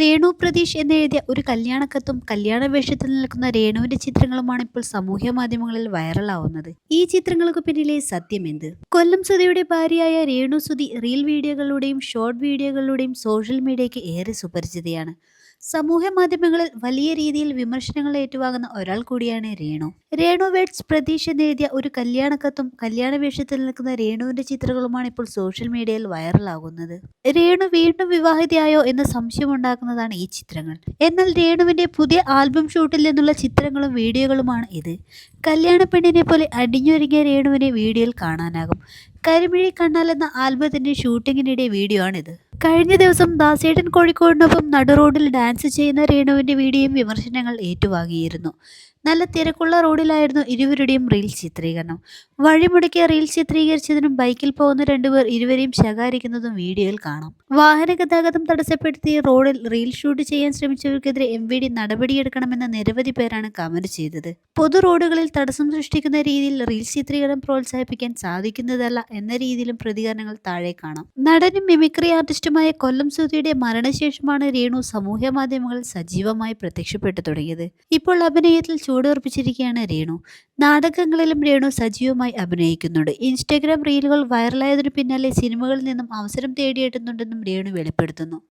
രേണു പ്രതീഷ് എന്നെഴുതിയ ഒരു കല്യാണക്കത്തും കല്യാണ വേഷത്തിൽ നിൽക്കുന്ന രേണുവിന്റെ ചിത്രങ്ങളുമാണ് ഇപ്പോൾ സാമൂഹ്യ മാധ്യമങ്ങളിൽ വൈറലാവുന്നത്. ഈ ചിത്രങ്ങൾക്ക് പിന്നിലെ സത്യം എന്ത്? കൊല്ലം സുധിയുടെ ഭാര്യയായ രേണു സുധി റീൽ വീഡിയോകളുടെയും ഷോർട്ട് വീഡിയോകളുടെയും സോഷ്യൽ മീഡിയയ്ക്ക് ഏറെ സുപരിചിതയാണ്. സമൂഹ മാധ്യമങ്ങളിൽ വലിയ രീതിയിൽ വിമർശനങ്ങൾ ഏറ്റുവാങ്ങുന്ന ഒരാൾ കൂടിയാണ് രേണു. രേണു വേഡ്സ് പ്രതീഷ് എന്നെഴുതിയ ഒരു കല്യാണക്കത്തും കല്യാണ വേഷത്തിൽ നിൽക്കുന്ന രേണുവിന്റെ ചിത്രങ്ങളുമാണ് ഇപ്പോൾ സോഷ്യൽ മീഡിയയിൽ വൈറലാകുന്നത്. രേണു വീണ്ടും വിവാഹിതയായോ എന്ന സംശയമുണ്ടാക്കുന്നതാണ് ഈ ചിത്രങ്ങൾ. എന്നാൽ രേണുവിന്റെ പുതിയ ആൽബം ഷൂട്ടിൽ നിന്നുള്ള ചിത്രങ്ങളും വീഡിയോകളുമാണ് ഇത്. കല്യാണ പെണ്ണിനെ പോലെ അടിഞ്ഞൊരുങ്ങിയ രേണുവിനെ വീഡിയോയിൽ കാണാനാകും. കരിമിഴി കണ്ണാൽ എന്ന ആൽബത്തിന്റെ ഷൂട്ടിങ്ങിനിടെ വീഡിയോ ആണിത്. കഴിഞ്ഞ ദിവസം ദാസേട്ടൻ കോഴിക്കോടിനൊപ്പം നടുറോഡിൽ ഡാൻസ് ചെയ്യുന്ന രേണുവിന്റെ വീഡിയോയും വിമർശനങ്ങൾ ഏറ്റുവാങ്ങിയിരുന്നു. നല്ല തിരക്കുള്ള റോഡിലായിരുന്നു ഇരുവരുടെയും റീൽ ചിത്രീകരണം. വഴിമുടക്കിയ റീൽ ചിത്രീകരിച്ചതിനും ബൈക്കിൽ പോകുന്ന രണ്ടുപേർ ഇരുവരെയും ശകാരിക്കുന്നതും വീഡിയോയിൽ കാണാം. വാഹന ഗതാഗതം തടസ്സപ്പെടുത്തി റോഡിൽ റീൽ ഷൂട്ട് ചെയ്യാൻ ശ്രമിച്ചവർക്കെതിരെ എം വി ഡി നടപടിയെടുക്കണമെന്ന നിരവധി പേരാണ് കമന്റ് ചെയ്തത്. പൊതു റോഡുകളിൽ തടസ്സം സൃഷ്ടിക്കുന്ന രീതിയിൽ റീൽ ചിത്രീകരണം പ്രോത്സാഹിപ്പിക്കാൻ സാധിക്കുന്നതല്ല എന്ന രീതിയിലും പ്രതികരണങ്ങൾ താഴെ കാണാം. നടനും മിമിക്രി ആർട്ടിസ്റ്റുമായ കൊല്ലം സുധിയുടെ മരണശേഷമാണ് രേണു സമൂഹ മാധ്യമങ്ങളിൽ സജീവമായി പ്രത്യക്ഷപ്പെട്ടു തുടങ്ങിയത്. ഇപ്പോൾ അഭിനയത്തിൽ ചൂടുറപ്പിച്ചിരിക്കുകയാണ് രേണു. നാടകങ്ങളിലും രേണു സജീവമായി അഭിനയിക്കുന്നുണ്ട്. ഇൻസ്റ്റഗ്രാം റീലുകൾ വൈറലായതിനു പിന്നാലെ സിനിമകളിൽ നിന്നും അവസരം തേടിയെത്തുന്നുണ്ടെന്നും രേണു വെളിപ്പെടുത്തുന്നു.